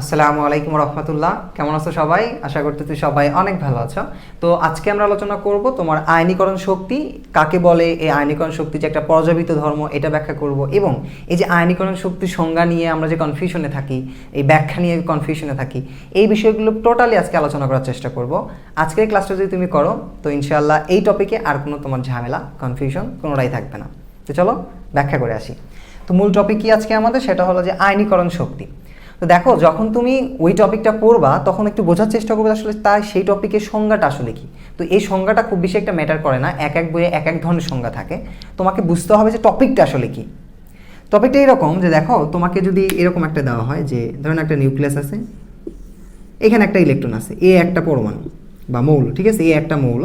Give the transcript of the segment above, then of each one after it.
আসসালামু আলাইকুম রহমতুল্লাহ। কেমন আছো সবাই? আশা করতেছি সবাই অনেক ভালো আছো। তো আজকে আমরা আলোচনা করব তোমার আইনীকরণ শক্তি। কাকে বলে এই আইনীকরণ শক্তি যে একটা প্রজাবিত ধর্ম, এটা ব্যাখ্যা করব। এবং এই যে আইনীকরণ শক্তির সংজ্ঞা নিয়ে আমরা যে কনফিউশনে থাকি, এই ব্যাখ্যা নিয়ে কনফিউশনে থাকি, এই বিষয়গুলো টোটালি আজকে আলোচনা করার চেষ্টা করব। আজকের ক্লাসটা যদি তুমি করো, তো ইনশাআল্লাহ এই টপিকে আর কোনো তোমার ঝামেলা কনফিউশন কোনোটাই থাকবে না। তো চলো ব্যাখ্যা করে আসি। তো মূল টপিক কি আজকে আমাদের? সেটা হলো যে আইনীকরণ শক্তি। তো দেখো, যখন তুমি ওই টপিকটা পড়বা, তখন একটু বোঝার চেষ্টা করবে আসলে তার সেই টপিকের সংজ্ঞাটা আসলে কি। তো এই সংজ্ঞাটা খুব বেশি একটা ম্যাটার করে না, এক এক বইয়ে এক এক ধরনের সংজ্ঞা থাকে। তোমাকে বুঝতে হবে যে টপিকটা আসলে কি। টপিকটা এরকম যে দেখো, তোমাকে যদি এরকম একটা দেওয়া হয় যে, ধরেন একটা নিউক্লিয়াস আছে, এখানে একটা ইলেকট্রন আছে, এ একটা পরমাণু বা মৌল, ঠিক আছে? এ একটা মৌল।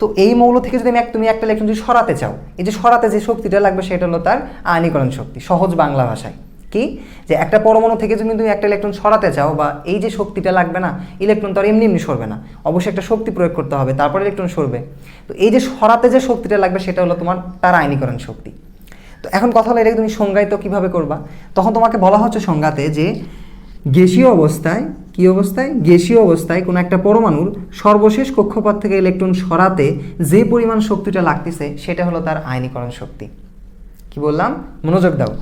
তো এই মৌল থেকে যদি আমি তুমি একটা ইলেকট্রন যদি সরাতে চাও, এই যে সরাতে যে শক্তিটা লাগবে সেটা হলো তার আয়নীকরণ শক্তি, সহজ বাংলা ভাষায়। কি? যে একটা পরমাণু থেকে যদি তুমি একটা ইলেকট্রন সরাতে চাও বা এই যে শক্তিটা লাগবে না ইলেকট্রন তো আর এমনি এমনি সরবে না। অবশ্যই একটা শক্তি প্রয়োগ করতে হবে, তারপর ইলেকট্রন সরবে। তো এই যে সরাতে যে শক্তিটা লাগবে, সেটা হলো তোমার তার আয়নীকরণ শক্তি। তো এখন কথা হলো এটাকে তুমি সংজ্ঞায়িত কীভাবে করবা? তখন তোমাকে বলা হচ্ছে সংজ্ঞাতে যে গ্যাসীয় অবস্থায়, কি অবস্থায়? গ্যাসীয় অবস্থায় কোনো একটা পরমাণুর সর্বশেষ কক্ষপথ থেকে ইলেকট্রন সরাতে যে পরিমাণ শক্তিটা লাগতেছে, সেটা হলো তার আয়নীকরণ শক্তি। কি বললাম? মনোযোগ দাও।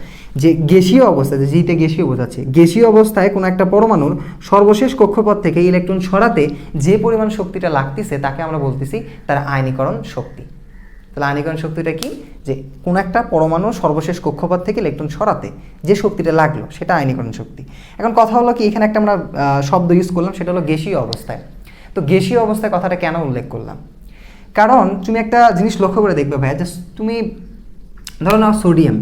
যে গ্যাসীয় অবস্থায়, যে জিতে গ্যাসীয় বোঝাচ্ছে গ্যাসীয় অবস্থায় কোনো একটা পরমাণুর সর্বশেষ কক্ষপথ থেকে ইলেকট্রন সরাতে যে পরিমাণ শক্তিটা লাগতেছে, তাকে আমরা বলতেছি তার আয়নীকরণ শক্তি। তাহলে আয়নীকরণ শক্তিটা কি? যে কোনো একটা পরমাণুর সর্বশেষ কক্ষপথ থেকে ইলেকট্রন সরাতে যে শক্তিটা লাগল, সেটা আয়নীকরণ শক্তি। এখন কথা হলো কি, এখানে একটা আমরা শব্দ ইউজ করলাম, সেটা হলো গ্যাসীয় অবস্থায়। তো গ্যাসীয় অবস্থায় কথাটা কেন উল্লেখ করলাম? কারণ তুমি একটা জিনিস লক্ষ্য করে দেখবে ভাইয়া যে তুমি ধরো নাও সোডিয়াম।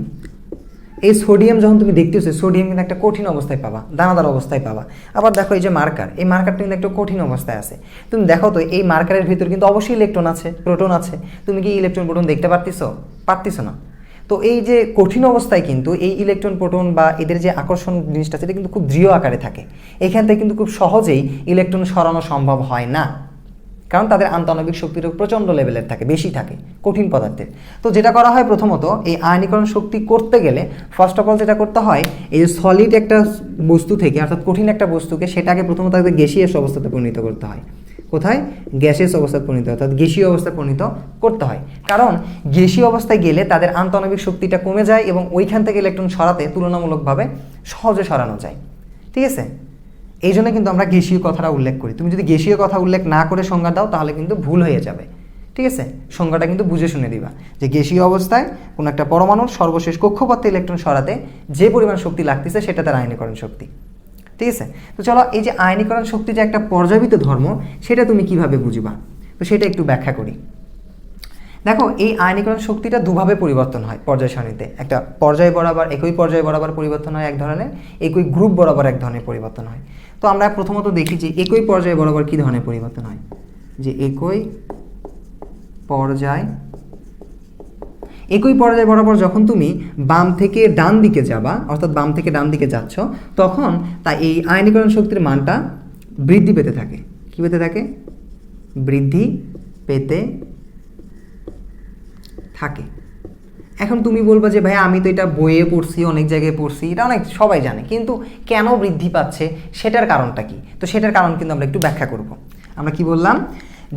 এই সোডিয়াম যখন তুমি দেখতেছো সোডিয়াম কিন্তু একটা কঠিন অবস্থায় পাবা, দানাদার অবস্থায় পাবা। আবার দেখো এই যে মার্কার, এই মার্কারটা কিন্তু একটা কঠিন অবস্থায় আছে। তুমি দেখো তো, এই মার্কারের ভিতর কিন্তু অবশ্যই ইলেকট্রন আছে প্রোটন আছে। তুমি কি ইলেকট্রন প্রোটন দেখতে পারতেছো? পারতেছো না। তো এই যে কঠিন অবস্থায় কিন্তু এই ইলেকট্রন প্রোটন বা এদের যে আকর্ষণ জিনিসটা, সেটা কিন্তু খুব দৃঢ় আকারে থাকে। এখান থেকে কিন্তু খুব সহজেই ইলেকট্রন সরানো সম্ভব হয় না। কারণ তাদের আন্তঃনবিক শক্তির প্রচণ্ড লেভেলের থাকে, বেশি থাকে, কঠিন পদার্থের। তো যেটা করা হয় প্রথমত, এই আয়নীকরণ শক্তি করতে গেলে ফার্স্ট অফ অল যেটা করতে হয়, এই যে সলিড একটা বস্তু থেকে, অর্থাৎ কঠিন একটা বস্তুকে, সেটাকে প্রথমত তাকে গ্যাসিয়াস অবস্থাতে পরিণত করতে হয়। কোথায়? গ্যাসিয়াস অবস্থায় পরিণত, অর্থাৎ গ্যাসীয় অবস্থায় পরিণত করতে হয়। কারণ গ্যাসীয় অবস্থায় গেলে তাদের আন্তঃনবিক শক্তিটা কমে যায় এবং ওইখান থেকে ইলেকট্রন সরাতে তুলনামূলকভাবে সহজে সরানো যায়। ঠিক আছে? এই জন্য কিন্তু আমরা গ্যাসীয় কথাটা উল্লেখ করি। তুমি যদি গ্যাসীয় কথা উল্লেখ না করে সংজ্ঞা দাও, তাহলে কিন্তু ভুল হয়ে যাবে। ঠিক আছে? সংজ্ঞাটা কিন্তু বুঝে শুনে দিবা। যে গ্যাসীয় অবস্থায় কোনো একটা পরমাণুর সর্বশেষ কক্ষপথে ইলেকট্রন সরাতে যে পরিমাণ শক্তি লাগতেছে, সেটা তার আয়নীকরণ শক্তি। ঠিক আছে? তো চলো, এই যে আয়নীকরণ শক্তি যে একটা পর্যাবিত ধর্ম, সেটা তুমি কীভাবে বুঝবা? তো সেটা একটু ব্যাখ্যা করি। দেখো, এই আয়নীকরণ শক্তিটা দুভাবে পরিবর্তন হয় পর্যায় সারণীতে। একটা পর্যায় বরাবর, একই পর্যায় বরাবর পরিবর্তন হয় এক ধরনের, একই গ্রুপ বরাবর এক ধরনের পরিবর্তন হয়। তো আমরা প্রথমত দেখি যে একই পর্যায়ে বরাবর কী ধরনের পরিবর্তন হয়? যে একই পর্যায় একই পর্যায় বরাবর যখন তুমি বাম থেকে ডান দিকে যাবা, অর্থাৎ বাম থেকে ডান দিকে যাচ্ছ, তখন তা এই আয়নীকরণ শক্তির মানটা বৃদ্ধি পেতে থাকে। কী পেতে থাকে? বৃদ্ধি পেতে থাকে। এখন তুমি বলবা যে ভাই আমি তো এটা বইয়ে পড়ছি, অনেক জায়গায় পড়ছি। এটা অনেক সবাই জানে, কিন্তু কেন বৃদ্ধি পাচ্ছে, সেটার কারণটা কি? তো সেটার কারণ কিন্তু আমরা একটু ব্যাখ্যা করব। আমরা কি বললাম?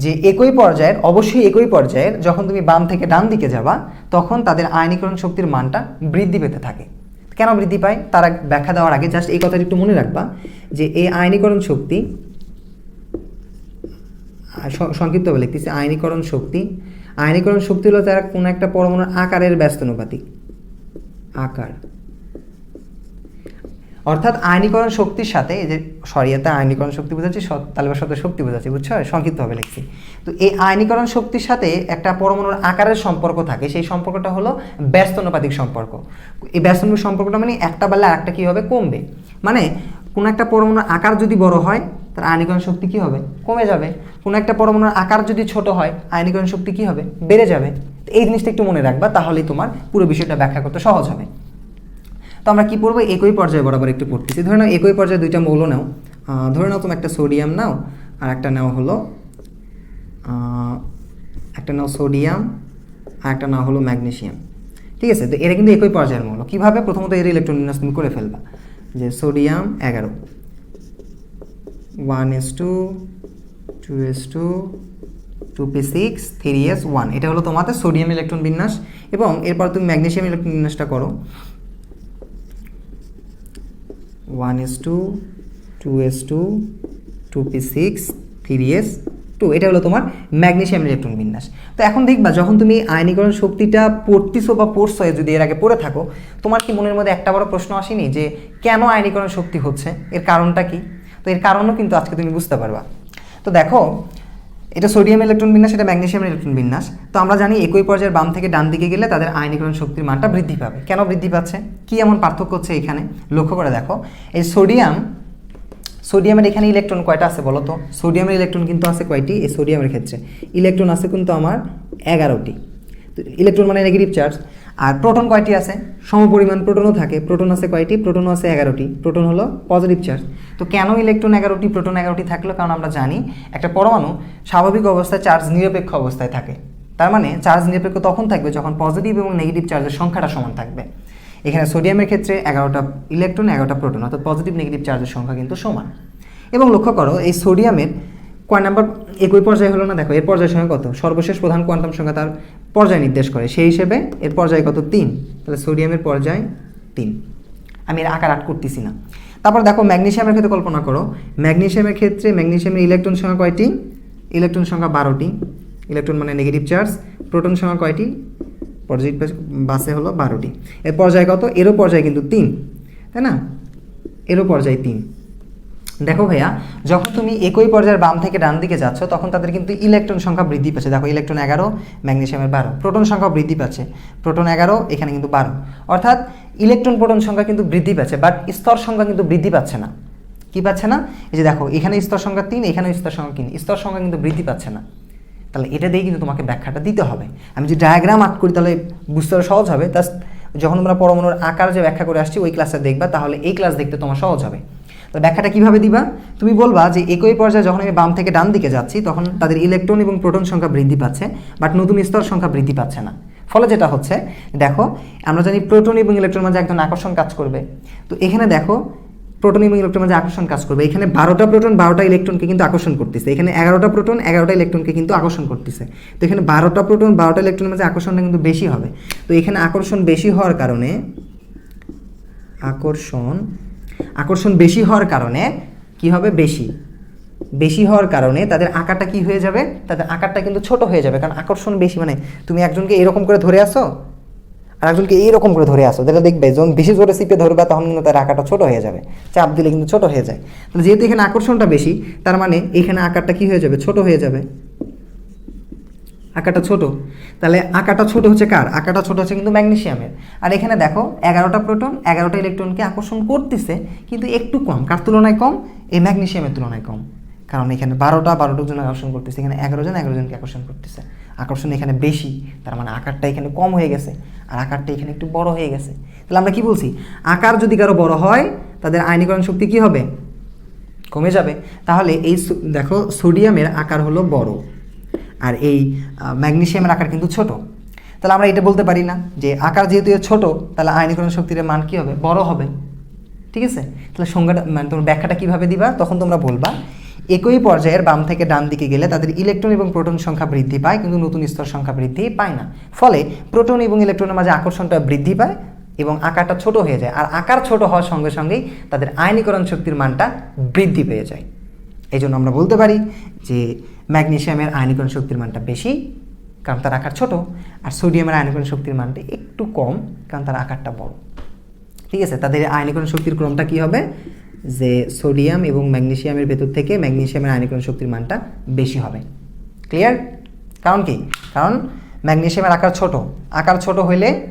যে একই পর্যায়ের, অবশ্যই একই পর্যায়ের, যখন তুমি বাম থেকে ডান দিকে যাবা, তখন তাদের আয়নীকরণ শক্তির মানটা বৃদ্ধি পেতে থাকে। কেন বৃদ্ধি পায়? তারা ব্যাখ্যা দেওয়ার আগে জাস্ট এই কথাটা একটু মনে রাখবা যে এই আয়নীকরণ শক্তি সংক্ষিপ্তভাবে লিখতেছি, আয়নীকরণ শক্তি আয়নীকরণ শক্তি হলো তারা কোনো একটা পরমাণুর আকারের ব্যস্তানুপাতিক। আকার। অর্থাৎ আয়নীকরণ শক্তির সাথে এই যে, সরি এতে আয়নীকরণ শক্তি বোঝাচ্ছি তাহলে সাথে শক্তি বোঝাচ্ছি, বুঝছ? সংক্ষিপ্তভাবে লিখছি। তো এই আয়নীকরণ শক্তির সাথে একটা পরমাণুর আকারের সম্পর্ক থাকে, সেই সম্পর্কটা হলো ব্যস্তানুপাতিক সম্পর্ক। এই ব্যস্তানুপাতিক সম্পর্কটা মানে একটা বেলা আরেকটা কী হবে? কমবে। মানে কোনো একটা পরমাণুর আকার যদি বড় হয় তার আয়নীকরণ শক্তি কী হবে? কমে যাবে। কোনো একটা পরমাণুর আকার যদি ছোট হয়, আয়নীকরণ শক্তি কী হবে? বেড়ে যাবে। এই জিনিসটা একটু মনে রাখবা, তাহলেই তোমার পুরো বিষয়টা ব্যাখ্যা করতে সহজ হবে। তো আমরা কী পড়ব? একই পর্যায়ে বরাবর একটু পড়তেছি। ধরে নাও, একই পর্যায়ে দুইটা মৌল নাও। ধরে নাও তুমি একটা সোডিয়াম নাও, আর একটা নাও হলো একটা নাও সোডিয়াম, আর একটা নাও হলো ম্যাগনেসিয়াম। ঠিক আছে? তো এরা কিন্তু একই পর্যায়ের মৌল। কীভাবে? প্রথমত এর ইলেকট্রন বিন্যাস তুমি করে ফেলবা। যে সোডিয়াম এগারো। One s two two s two two p six three s one এটা হলো তোমাদের সোডিয়াম ইলেকট্রন বিন্যাস এবং এরপর তুমি ম্যাগনেসিয়াম ইলেকট্রন বিন্যাসটা করো। One s two two s two two p six three s two এটা হলো তোমার ম্যাগনেসিয়াম ইলেকট্রন বিন্যাস। তো এখন দেখবা, যখন তুমি আয়নীকরণ শক্তিটা পড়তিছো বা পড়ছো যদি এর আগে পড়ে থাকো, তোমার কি মনের মধ্যে একটা বড় প্রশ্ন আসেনি যে কেন আয়নীকরণ শক্তি হচ্ছে? এর কারণটা কি? তো এর কারণও কিন্তু আজকে তুমি বুঝতে পারবা। তো দেখো, এটা সোডিয়াম ইলেকট্রন বিন্যাস, এটা ম্যাগনেসিয়াম ইলেকট্রন বিন্যাস। তো আমরা জানি একই পর্যায়ের বাম থেকে ডান দিকে গেলে তাদের আয়নীকরণ শক্তির মানটা বৃদ্ধি পাবে। কেন বৃদ্ধি পাচ্ছে? কি এমন পার্থক্য হচ্ছে এখানে? লক্ষ্য করে দেখো, এই সোডিয়াম, সোডিয়ামের এখানে ইলেকট্রন কয়টা আছে বলো তো? সোডিয়ামের ইলেকট্রন কিন্তু আছে কয়টি? এই সোডিয়ামের ক্ষেত্রে। ইলেকট্রন আছে কিন্তু আমার এগারোটি। ইলেকট্রন মানে নেগেটিভ চার্জ আর প্রোটন কয়টি আছে? সমপরিমাণ প্রোটনও থাকে। প্রোটন আছে কয়টি? প্রোটনও আছে এগারোটি। প্রোটন হলো পজিটিভ চার্জ তো কেন ইলেকট্রন এগারোটি প্রোটন এগারোটি থাকল? কারণ আমরা জানি একটা পরমাণু স্বাভাবিক অবস্থায় চার্জ নিরপেক্ষ অবস্থায় থাকে। তার মানে চার্জ নিরপেক্ষ তখন থাকবে যখন পজিটিভ এবং নেগেটিভ চার্জের সংখ্যাটা সমান থাকবে। এখানে সোডিয়ামের ক্ষেত্রে এগারোটা ইলেকট্রন এগারোটা প্রোটন অর্থাৎ পজিটিভ নেগেটিভ চার্জের সংখ্যা কিন্তু সমান। এবং লক্ষ্য করো, এই সোডিয়ামের কয় নাম্বার একই পর্যায়ে হলো না, দেখো, এর পর্যায় সংখ্যা কত? সর্বশেষ প্রধান কোয়ান্টাম সংখ্যা তার পর্যায় নির্দেশ করে। সেই হিসেবে এর পর্যায় কত? তিন। তাহলে সোডিয়ামের পর্যায় তিন। আমি এর আকার আট করতেছি না। তারপর দেখো, ম্যাগনেশিয়ামের ক্ষেত্রে কল্পনা করো। ম্যাগনেশিয়ামের ক্ষেত্রে ম্যাগনেশিয়ামের ইলেকট্রন সংখ্যা কয়টি? ইলেকট্রন সংখ্যা বারোটি। ইলেকট্রন মানে নেগেটিভ চার্জ প্রোটন সংখ্যা কয়টি? পজিটিভ বাসে হলো বারোটি। এর পর্যায় কত? এরও পর্যায় কিন্তু তিন। তাই না? এরও পর্যায় তিন। দেখো ভাইয়া, যখন তুমি একই পর্যায়ের বাম থেকে ডান দিকে যাচ্ছ, তখন তাদের কিন্তু ইলেকট্রন সংখ্যা বৃদ্ধি পাচ্ছে। দেখো, ইলেকট্রন এগারো ম্যাগনেসিয়ামের বারো। প্রোটন সংখ্যা বৃদ্ধি পাচ্ছে। প্রোটন এগারো, এখানে কিন্তু বারো। অর্থাৎ ইলেকট্রন প্রোটন সংখ্যা কিন্তু বৃদ্ধি পাচ্ছে বাট স্তর সংখ্যা কিন্তু বৃদ্ধি পাচ্ছে না। কি পাচ্ছে না? এই যে দেখো, এখানে স্তর সংখ্যা তিন এখানে স্তর সংখ্যা তিন। স্তর সংখ্যা কিন্তু বৃদ্ধি পাচ্ছে না। তাহলে এটা দিয়ে কিন্তু তোমাকে ব্যাখ্যাটা দিতে হবে। আমি যে ডায়াগ্রাম আঁক করি, তাহলে বুঝতে সহজ হবে। তা যখন তোমরা পরমাণুর আকার যে ব্যাখ্যা করে আসছি, ওই ক্লাসে দেখবা, তাহলে এই ক্লাস দেখতে তোমার সহজ হবে। তো ব্যাখ্যাটা কীভাবে দিবা? তুমি বলবা যে একই পর্যায়ে যখন আমি বাম থেকে ডান দিকে যাচ্ছি, তখন তাদের ইলেকট্রন এবং প্রোটন সংখ্যা বৃদ্ধি পাচ্ছে বাট নতুন স্তর সংখ্যা বৃদ্ধি পাচ্ছে না। ফলে যেটা হচ্ছে, দেখো, আমরা জানি প্রোটন এবং ইলেকট্রন মাঝে একজন আকর্ষণ কাজ করবে। তো এখানে দেখো, প্রোটন এবং ইলেকট্রন মাঝে আকর্ষণ কাজ করবে। এখানে বারোটা প্রোটন বারোটা ইলেকট্রনকে কিন্তু আকর্ষণ করতেছে। এখানে এগারোটা প্রোটন এগারোটা ইলেকট্রনকে কিন্তু আকর্ষণ করতেছে। তো এখানে বারোটা প্রোটন বারোটা ইলেকট্রন মাঝে আকর্ষণটা কিন্তু বেশি হবে। তো এখানে আকর্ষণ বেশি হওয়ার কারণে আকর্ষণ আকর্ষণ বেশি হওয়ার কারণে কি হবে? বেশি। বেশি হওয়ার কারণে তাদের আকারটা কি হয়ে যাবে? তাদের আকারটা কিন্তু ছোট হয়ে যাবে, কারণ আকর্ষণ বেশি। মানে তুমি একজনকে এরকম করে ধরে আসো, আর একজনকে এইরকম করে ধরে আসো তাহলে দেখবে যখন বেশি জোরে চিপে ধরবে, তখন কিন্তু তার আকারটা ছোট হয়ে যাবে, চাপ দিলে কিন্তু ছোট হয়ে যায়। যেহেতু এখানে আকর্ষণটা বেশি, তার মানে এখানে আকারটা কি হয়ে যাবে? ছোট হয়ে যাবে। আকারটা ছোট। তাহলে আঁকাটা ছোট হচ্ছে কার? আঁকাটা ছোট হচ্ছে কিন্তু ম্যাগনেসিয়ামের আর এখানে দেখো, এগারোটা প্রোটন, এগারোটা ইলেকট্রনকে আকর্ষণ করতেছে, কিন্তু একটু কম। কার তুলনায় কম? এই ম্যাগনেশিয়ামের তুলনায় কম। কারণ এখানে বারোটা বারোটা জন আকর্ষণ করতেছে। এখানে এগারো জন, এগারো জনকে আকর্ষণ করতেছে। আকর্ষণ এখানে বেশি। তার মানে আকারটা এখানে কম হয়ে গেছে। আর আকারটা এখানে একটু বড় হয়ে গেছে। তাহলে আমরা কি বলছি? আকার যদি কারও বড় হয়, তাদের আয়নীকরণ শক্তি কি হবে? কমে যাবে। তাহলে এই দেখো, সোডিয়ামের আকার হলো বড়। আর এই আহ, ম্যাগনেসিয়ামের আকার কিন্তু ছোট। তাহলে আমরা এটা বলতে পারি না যে আকার যেহেতু ছোট তাহলে আয়নীকরণ শক্তির মান কি হবে? বড় হবে। ঠিক আছে? তাহলে সংজ্ঞাটা মানে তোমার ব্যাখ্যাটা কীভাবে দিবা তখন তোমরা বলবা। একই পর্যায়ের বাম থেকে ডান দিকে গেলে তাদের ইলেকট্রন এবং প্রোটন সংখ্যা বৃদ্ধি পায় কিন্তু নতুন স্তর সংখ্যা বৃদ্ধি পায় না। ফলে প্রোটন এবং ইলেকট্রনের মাঝে আকর্ষণটা বৃদ্ধি পায় এবং আকারটা ছোট হয়ে যায়। আর আকার ছোট হওয়ার সঙ্গে সঙ্গেই তাদের আয়নীকরণ শক্তির মানটা বৃদ্ধি পেয়ে যায়। এই জন্য আমরা বলতে পারি যে ম্যাগনেসিয়ামের আয়নীকরণ শক্তির মানটা বেশি, কারণ তার আকার ছোট, আর সোডিয়ামের আয়নীকরণ শক্তির মানটা একটু কম, কারণ তার আকারটা বড়। ঠিক আছে, তাদের আয়নীকরণ শক্তির ক্রমটা কি হবে? যে সোডিয়াম এবং ম্যাগনেসিয়ামের ভেতর থেকে ম্যাগনেশিয়ামের আয়নীকরণ শক্তির মানটা বেশি হবে। ক্লিয়ার কারণ কি? কারণ ম্যাগনেসিয়ামের আকার ছোট। আকার ছোট হইলে,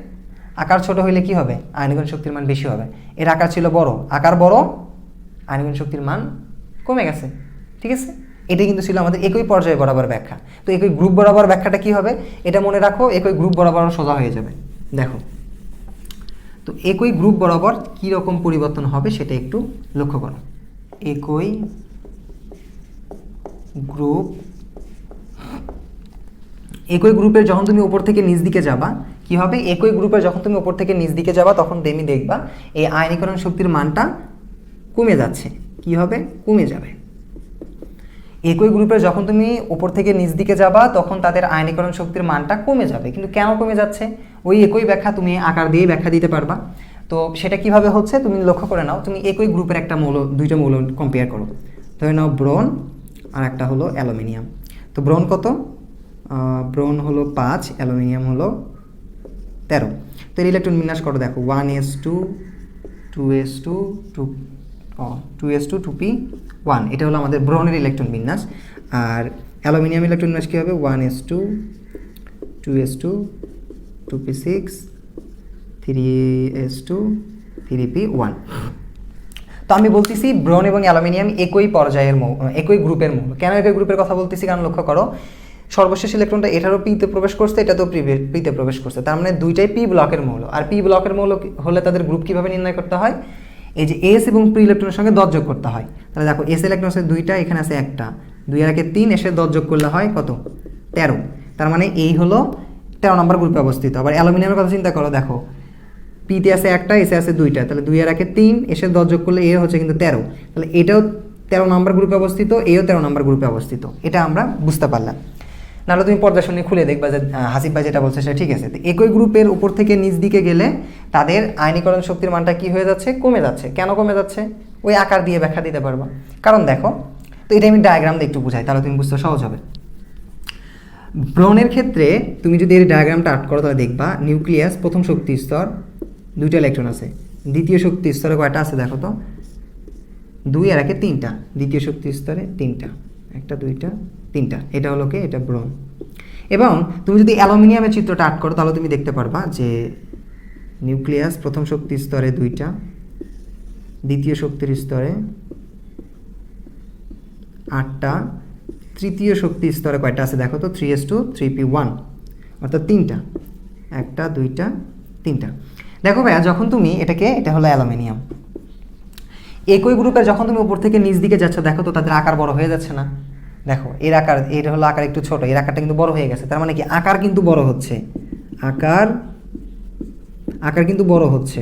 আকার ছোট হইলে কি হবে? আয়নীকরণ শক্তির মান বেশি হবে। এর আকার ছিল বড়। আকার বড়, আয়নীকরণ শক্তির মান কমে গেছে। ঠিক আছে? এটা কিন্তু ছিল আমাদের একই পর্যায়ে বরাবর ব্যাখ্যা। তো একই গ্রুপ বরাবর ব্যাখ্যাটা কি হবে? এটা মনে রাখো, একই গ্রুপ বরাবর সোজা হয়ে যাবে। দেখো, তো একই গ্রুপ বরাবর কী রকম পরিবর্তন হবে সেটা একটু লক্ষ্য করো। একই গ্রুপ একই গ্রুপের যখন তুমি উপর থেকে নিচ দিকে যাবা, কি হবে? একই গ্রুপের যখন তুমি উপর থেকে নিচ দিকে যাবা, তখন তুমি দেখবা, এই আয়নীকরণ শক্তির মানটা কমে যাচ্ছে। কি হবে? কমে যাবে। একই গ্রুপের যখন তুমি উপর থেকে নিচ দিকে যাবা, তখন তাদের আয়নীকরণ শক্তির মানটা কমে যাবে। কিন্তু কেন কমে যাচ্ছে? ওই একই ব্যাখ্যা তুমি আকার দিয়েই ব্যাখ্যা দিতে পারবা। তো সেটা কীভাবে হচ্ছে? তুমি লক্ষ্য করে নাও, তুমি একই গ্রুপের একটা মৌল, দুইটা মৌল কম্পেয়ার করো। ধরে নাও ব্রোন আর একটা হলো অ্যালুমিনিয়াম। তো ব্রোন কত? ব্রোন হলো পাঁচ, অ্যালুমিনিয়াম হলো তেরো। তো এর ইলেকট্রন বিন্যাস করো, দেখো। One s two two s two two two s two two p one এটা হলো আমাদের ব্রোনের ইলেকট্রন বিন্যাস। আর অ্যালুমিনিয়াম ইলেকট্রন বিন্যাস কী হবে? One s two two s two two p six three s two three p one তো আমি বলতেছি ব্রোন এবং অ্যালুমিনিয়াম একই পর্যায়ের মৌ একই গ্রুপের মৌল। কেন একই গ্রুপের কথা বলতেছি? কারণ লক্ষ্য করো, সর্বশেষ ইলেকট্রনটা এটারও পিতে প্রবেশ করছে এটা তো পিতে প্রবেশ করছে। তার মানে দুইটাই পি ব্লকের মৌল। আর পি ব্লকের মৌল হলে তাদের গ্রুপ কীভাবে নির্ণয় করতে হয়? এই যে এস এবং পি ইলেকট্রনের সঙ্গে দশ যোগ করতে হয়। তাহলে দেখো এস ইলেকট্রন আছে দুইটা, এখানে আছে একটা। দুই আর একে তিন, এসে দশ যোগ করলে হয় কত? তেরো। তার মানে এই হলো তেরো নম্বর গ্রুপে অবস্থিত। আবার অ্যালুমিনিয়ামের কথা চিন্তা করো, দেখো। পিতে আছে একটা এসে আছে দুইটা। তাহলে দুই আর একে তিন, এসে দশ যোগ করলে এ হচ্ছে কিন্তু তেরো। তাহলে এটাও তেরো নম্বর গ্রুপে অবস্থিত, এও তেরো নম্বর গ্রুপে অবস্থিত। এটা আমরা বুঝতে পারলাম। নাহলে তুমি পর্দা শুনে খুলে দেখবা যে হাসিব ভাই যেটা বলছে সেটা ঠিক আছে। তো একই গ্রুপের উপর থেকে নিচ দিকে গেলে তাদের আয়নীকরণ শক্তির মানটা কি হয়ে যাচ্ছে? কমে যাচ্ছে। কেন কমে যাচ্ছে? ওই আকার দিয়ে ব্যাখ্যা দিতে পারবা। কারণ দেখো, তো এটা আমি ডায়াগ্রাম দিয়ে একটু বুঝাই, তাহলে তুমি বুঝতে সহজ হবে। ব্রণের ক্ষেত্রে তুমি যদি এর ডায়াগ্রামটা আর্ট করো, তাহলে দেখবা নিউক্লিয়াস প্রথম শক্তি স্তর, দুইটা ইলেকট্রন আছে। দ্বিতীয় শক্তি স্তরে কয়টা আছে দেখো তো? দুই আর একে তিনটা। দ্বিতীয় শক্তি স্তরে তিনটা। একটা, দুইটা, তিনটা। এটা হলো কি? এটা ব্রোন এবং তুমি যদি অ্যালুমিনিয়ামের চিত্রটা আর্ট করো, তাহলে তুমি দেখতে পারবা যে নিউক্লিয়াস প্রথম শক্তি স্তরে দুইটা, দ্বিতীয় শক্তির স্তরে আটটা, তৃতীয় শক্তি স্তরে কয়টা আছে দেখো তো? Three s two three p one অর্থাৎ তিনটা। একটা, দুইটা, তিনটা। দেখো ভাইয়া, যখন তুমি এটাকে, এটা হলো অ্যালুমিনিয়াম। একই গ্রুপের যখন তুমি উপর থেকে নিচ দিকে যাচ্ছ, দেখো তো তাদের আকার বড় হয়ে যাচ্ছে না। দেখো, এর আকার, এর হলো আকার একটু ছোট, এর আকারটা কিন্তু বড় হয়ে গেছে। তার মানে কি? আকার কিন্তু বড় হচ্ছে। আকার আকার কিন্তু বড় হচ্ছে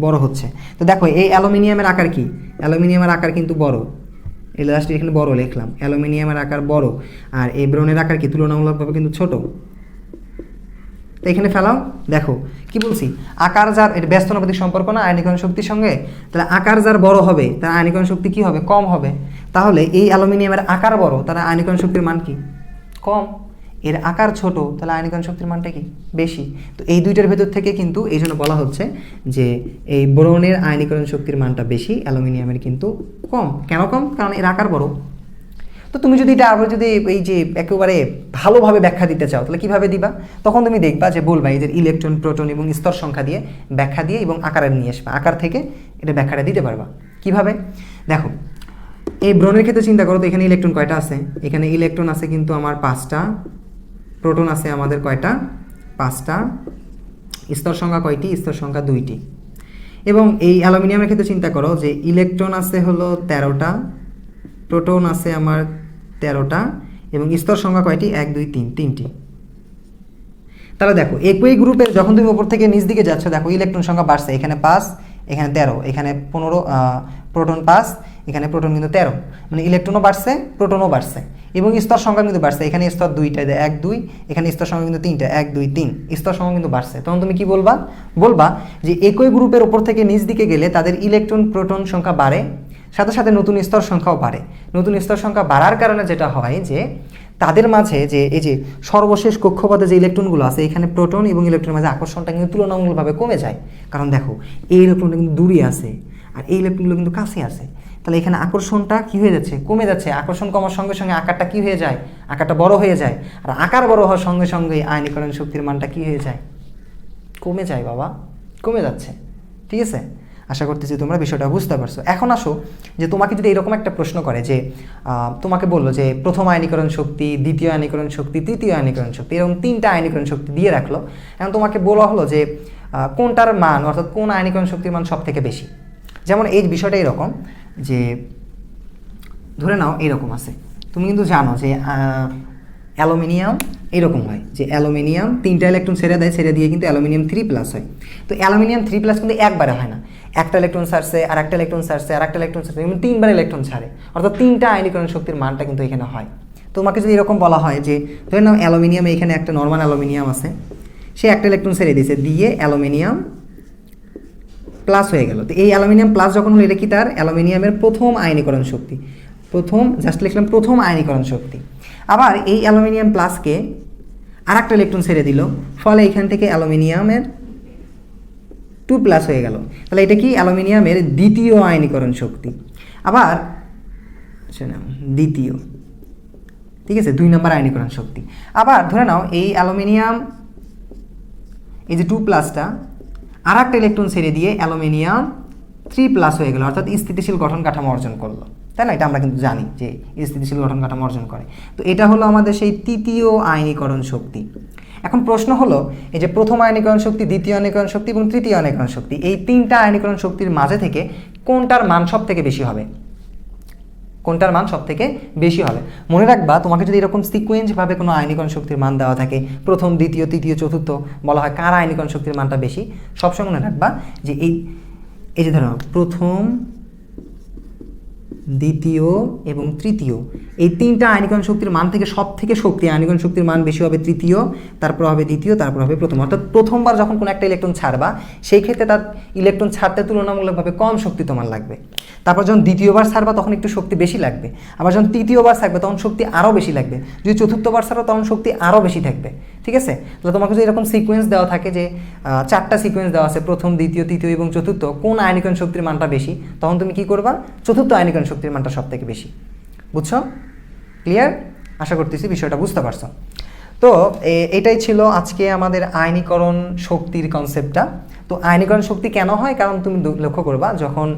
বড় হচ্ছে। তো দেখো, এই অ্যালুমিনিয়ামের আকার কি? অ্যালুমিনিয়ামের আকার কিন্তু বড়। এই লাস্টে এখানে বড় লিখলাম। অ্যালুমিনিয়ামের আকার বড়। আর এই ব্রনের আকার কি? তুলনামূলকভাবে কিন্তু ছোট। তো এখানে ফেলাও। দেখো, কি বলছি? আকার, যার, এটা ব্যস্তনাপাতিক সম্পর্ক না, আয়নীকরণ শক্তির সঙ্গে, তাহলে আকার, যার বড় হবে, তার আয়নীকরণ শক্তি কি হবে? কম হবে। তাহলে এই অ্যালুমিনিয়ামের আকার বড় তার আয়নীকরণ শক্তির মান কি? কম। এর আকার ছোট, তাহলে আয়নীকরণ শক্তির মানটা কি? বেশি। তো এই দুইটার ভেতর থেকে কিন্তু এই জন্য বলা হচ্ছে যে এই বোরনের আয়নীকরণ শক্তির মানটা বেশি, অ্যালুমিনিয়ামের কিন্তু কম। কেন কম? কারণ এর আকার বড়। তো তুমি যদি এটা আবার যদি এই যে একেবারে ভালোভাবে ব্যাখ্যা দিতে চাও, তাহলে কীভাবে দিবা? তখন তুমি দেখবা যে বলবা যে ইলেকট্রন প্রোটন এবং স্তর সংখ্যা দিয়ে ব্যাখ্যা দিয়ে এবং আকারে নিয়ে আসবা। আকার থেকে এটা ব্যাখ্যাটা দিতে পারবা। কীভাবে? দেখো, এই ব্রণের ক্ষেত্রে চিন্তা করো তো, এখানে ইলেকট্রন কয়টা আছে? এখানে ইলেকট্রন আছে কিন্তু আমার পাঁচটা প্রোটন আছে আমাদের কয়টা? পাঁচটা। স্তর সংখ্যা কয়টি? স্তর সংখ্যা দুইটি। এবং এই অ্যালুমিনিয়ামের ক্ষেত্রে চিন্তা করো যে ইলেকট্রন আছে হলো তেরোটা প্রোটন আছে আমার তেরোটা এবং স্তর সংখ্যা কয়টি? এক, দুই, তিন, তিনটি। তাহলে দেখো, একই গ্রুপের যখন তুমি উপর থেকে নিচ দিকে যাচ্ছ, দেখো ইলেকট্রন সংখ্যা বাড়ছে, এখানে পাঁচ, এখানে তেরো, এখানে পনেরো প্রোটন পাঁচ, এখানে প্রোটন কিন্তু তেরো। মানে ইলেকট্রনও বাড়ছে প্রোটনও বাড়ছে। এবং স্তর সংখ্যা কিন্তু বাড়ছে, এখানে স্তর দুইটা এক, দুই, এখানে স্তর সংখ্যা কিন্তু তিনটা, এক, দুই, তিন। স্তর সংখ্যা কিন্তু বাড়ছে। তখন তুমি কি বলবা? বলবা যে একই গ্রুপের ওপর থেকে নিচ দিকে গেলে তাদের ইলেকট্রন প্রোটন সংখ্যা বাড়ে সাথে সাথে নতুন স্তর সংখ্যাও বাড়ে। নতুন স্তর সংখ্যা বাড়ার কারণে যেটা হয় যে, তাদের মাঝে যে, এই যে সর্বশেষ কক্ষপথে যে ইলেকট্রনগুলো আছে, এখানে প্রোটন এবং ইলেকট্রনের মাঝে আকর্ষণটা কিন্তু তুলনামূলকভাবে কমে যায়। কারণ দেখো, এই ইলেকট্রনটা কিন্তু দূরে আছে আর এই ইলেকট্রনগুলো কিন্তু কাছে আছে। তাহলে এখানে আকর্ষণটা কি হয়ে যাচ্ছে? কমে যাচ্ছে। আকর্ষণ কমার সঙ্গে সঙ্গে আকারটা কি হয়ে যায়? আকারটা বড় হয়ে যায়। আর আকার বড় হওয়ার সঙ্গে সঙ্গে আয়নীকরণ শক্তির মানটা কি হয়ে যায়? কমে যায় বাবা। কমে যাচ্ছে। ঠিক আছে? আশা করতেছি তোমরা বিষয়টা বুঝতে পারছ। এখন আসো যে তোমাকে যদি এরকম একটা প্রশ্ন করে যে তোমাকে বলল যে প্রথম আয়নীকরণ শক্তি, দ্বিতীয় আয়নীকরণ শক্তি, তৃতীয় আয়নীকরণ শক্তি, এরকম তিনটা আয়নীকরণ শক্তি দিয়ে রাখল। এখন তোমাকে বলা হলো যে কোনটার মান অর্থাৎ কোন আয়নীকরণ শক্তির মান সব থেকে বেশি? যেমন এই বিষয়টা এরকম যে, ধরে নাও এরকম আছে। তুমি কিন্তু জানো যে অ্যালুমিনিয়াম এরকম হয় যে অ্যালুমিনিয়াম তিনটা ইলেকট্রন ছেড়ে দেয়, ছেড়ে দিয়ে কিন্তু অ্যালুমিনিয়াম থ্রি প্লাস হয়। তো অ্যালুমিনিয়াম থ্রি প্লাস কিন্তু একবারে হয় না। একটা ইলেকট্রন ছাড়ছে আর একটা ইলেকট্রন ছাড়ছে আর একটা ইলেকট্রন এমন তিনবার ইলেকট্রন ছাড়ে অর্থাৎ তিনটা আয়নীকরণ শক্তির মানটা কিন্তু এখানে হয়। তোমাকে যদি এরকম বলা হয় যে, ধরে নাও অ্যালুমিনিয়ামে এখানে একটা নর্মাল অ্যালুমিনিয়াম আছে, সে একটা ইলেকট্রন ছেড়ে দিয়েছে, দিয়ে অ্যালুমিনিয়াম প্লাস হয়ে গেল। তো এই অ্যালুমিনিয়াম প্লাস যখন হলো, এটা কি তার? অ্যালুমিনিয়ামের প্রথম আয়নীকরণ শক্তি। প্রথম জাস্ট লিখলাম, প্রথম আয়নীকরণ শক্তি। আবার এই অ্যালুমিনিয়াম প্লাসকে আর একটা ইলেকট্রন ছেড়ে দিল, ফলে এখান থেকে অ্যালুমিনিয়ামের টু প্লাস হয়ে গেল। তাহলে এটা কি? অ্যালুমিনিয়ামের দ্বিতীয় আয়নীকরণ শক্তি। আবার আচ্ছা দ্বিতীয়। ঠিক আছে, দুই নম্বর আয়নীকরণ শক্তি। আবার ধরে নাও, এই অ্যালুমিনিয়াম, এই যে টু প্লাসটা আর একটা ইলেকট্রন ছেড়ে দিয়ে অ্যালুমিনিয়াম থ্রি প্লাস হয়ে গেল, অর্থাৎ স্থিতিশীল গঠন কাঠামো অর্জন করল। তাই না? এটা আমরা কিন্তু জানি যে স্থিতিশীল গঠন কাঠামো অর্জন করে। তো এটা হলো আমাদের সেই তৃতীয় আয়নীকরণ শক্তি। এখন প্রশ্ন হলো, এই যে প্রথম আয়নীকরণ শক্তি, দ্বিতীয় আয়নীকরণ শক্তি এবং তৃতীয় আয়নীকরণ শক্তি, এই তিনটা আয়নীকরণ শক্তির মাঝে থেকে কোনটার মান সব থেকে বেশি হবে? কোনটার মান সব থেকে বেশি হবে? মনে রাখবা, তোমাকে যদি এরকম সিকোয়েন্সভাবে কোনো আয়নীকরণ শক্তির মান দেওয়া থাকে, প্রথম, দ্বিতীয়, তৃতীয়, চতুর্থ, বলা হয় কার আয়নীকরণ শক্তির মানটা বেশি, সবসময় মনে রাখবা যে এই এই যে ধরো, প্রথম দ্বিতীয় এবং তৃতীয়। এই তিনটা আয়নীকরণ শক্তির মান থেকে সব থেকে শক্তি আয়নীকরণ শক্তির মান বেশি হবে তৃতীয়, তারপর হবে দ্বিতীয়, তারপর হবে প্রথম। অর্থাৎ প্রথমবার যখন কোনো একটা ইলেকট্রন ছাড়বা, সেই ক্ষেত্রে তার ইলেকট্রন ছাড়তে তুলনামূলকভাবে কম শক্তি তোমার লাগবে। তারপর যখন দ্বিতীয়বার ছাড়বা, তখন একটু শক্তি বেশি লাগবে। আবার যখন তৃতীয়বার থাকবে তখন শক্তি আরও বেশি লাগবে। যদি চতুর্থবার ছাড়ো, তখন শক্তি আরও বেশি থাকবে। ঠিক আছে? তাহলে তোমাকে যদি এরকম সিকোয়েন্স দেওয়া থাকে যে চারটা সিকোয়েন্স দেওয়া আছে, প্রথম, দ্বিতীয়, তৃতীয় এবং চতুর্থ, কোন আয়নিকরণ শক্তির মানটা বেশি, তখন তুমি কি করবা? চতুর্থ আয়নিকরণ শক্তির মানটা সব থেকে বেশি। বুঝছ? ক্লিয়ার আশা করতেছি বিষয়টা বুঝতে পারছ। তো এটাই ছিল আজকে আমাদের আয়নীকরণ শক্তির কনসেপ্টটা তো আয়নীকরণ শক্তি কেন হয়? কারণ তুমি লক্ষ্য করবা, যখন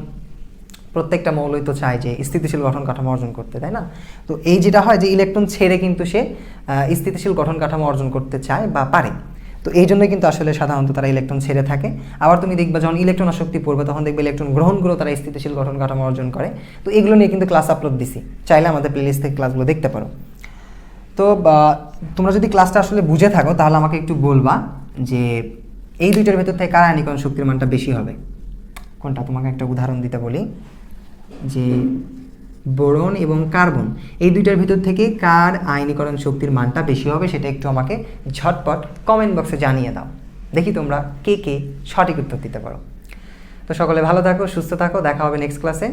প্রত্যেকটা মৌলই তো চায় যে স্থিতিশীল গঠন কাঠামো অর্জন করতে, তাই না? তো এই যেটা হয় যে ইলেকট্রন ছেড়ে কিন্তু সে স্থিতিশীল গঠন কাঠামো অর্জন করতে চায় বা পারে। তো এই জন্যই কিন্তু আসলে সাধারণত তারা ইলেকট্রন ছেড়ে থাকে। আবার তুমি দেখবা যখন ইলেকট্রন আসক্তি পড়বে, তখন দেখবে ইলেকট্রন গ্রহণ করে তারা স্থিতিশীল গঠন কাঠামো অর্জন করে। তো এগুলো নিয়ে কিন্তু ক্লাস আপলোড দিছি। চাইলে আমাদের প্লেলিস্ট থেকে ক্লাসগুলো দেখতে পারো। তো তোমরা যদি ক্লাসটা আসলে বুঝে থাকো, তাহলে আমাকে একটু বলবা যে এই দুইটার ভেতর থেকে কার আয়নীকরণ শক্তির মানটা বেশি হবে? কোনটা? তোমাকে একটা উদাহরণ দিতে বলি। যে বোরন এবং কার্বন, এই দুইটার ভিতর থেকে কার আয়নীকরণ শক্তির মানটা বেশি হবে সেটা একটু আমাকে ঝটপট কমেন্ট বক্সে জানিয়ে দাও। দেখি তোমরা কে কে সঠিক উত্তর দিতে পারো। তো সকলে ভালো থাকো, সুস্থ থাকো, দেখা হবে নেক্সট ক্লাসে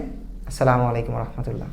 আসসালামু আলাইকুম রহমতুল্লাহ।